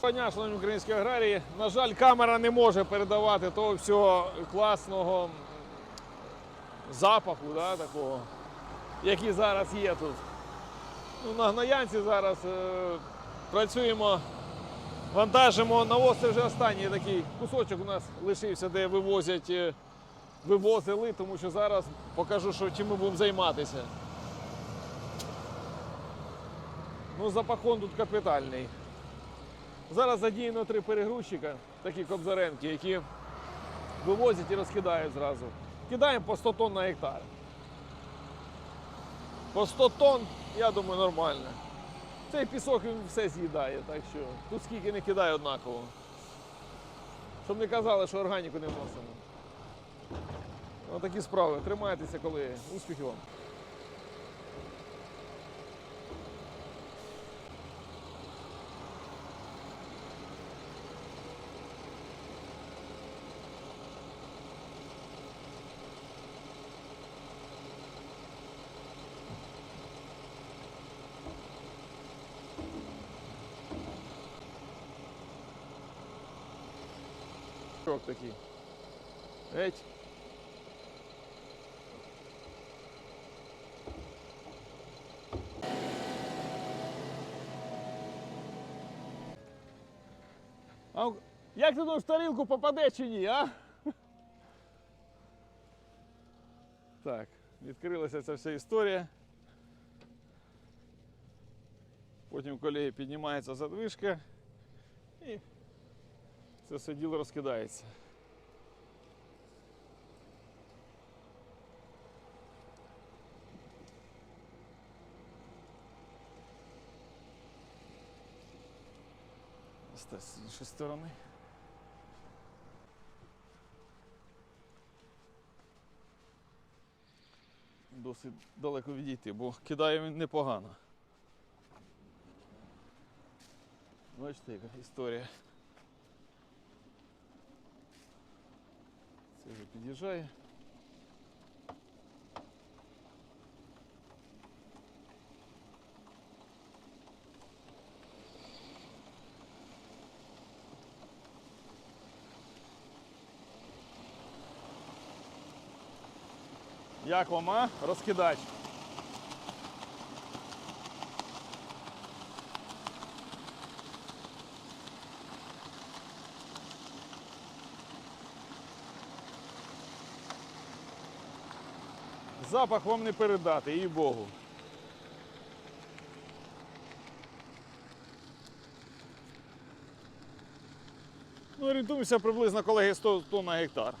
Паня, шановні українські аграрії, на жаль, камера не може передавати того всього класного запаху, да, такого, який зараз є тут. Ну, на гноянці зараз е, працюємо, вантажимо навоз, це вже останній такий кусочок у нас лишився, де вивозять, е, вивозили, тому що зараз покажу, що чим ми будемо займатися. Ну, запахон тут капітальний. Зараз задіяно три перегрузчика, такі кобзаренки, які вивозять і розкидають зразу. Кидаємо по 100 тонн на гектар. По 100 тонн, я думаю, нормально. Цей пісок він все з'їдає, так що тут скільки не кидає однаково. Щоб не казали, що органіку не вносимо. Ось такі справи. Тримайтеся, коли. Успіхів вам. Крок такий. Геть. А як ти думаєш, в тарілку попаде чи ні, а? Так, відкрилася ця вся історія. Потім колеги піднімається задвижка і це все діло розкидається. Ось з іншої сторони. Досить далеко відійти, бо кидає він непогано. Бачите, яка історія. Це вже під'їжджає. Як вам, а? Розкидач. Запах вам не передати, їй Богу. Ну, орієнтуємося приблизно, колеги, 100 тонн на гектар.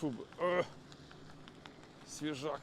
Фу, б- свіжак.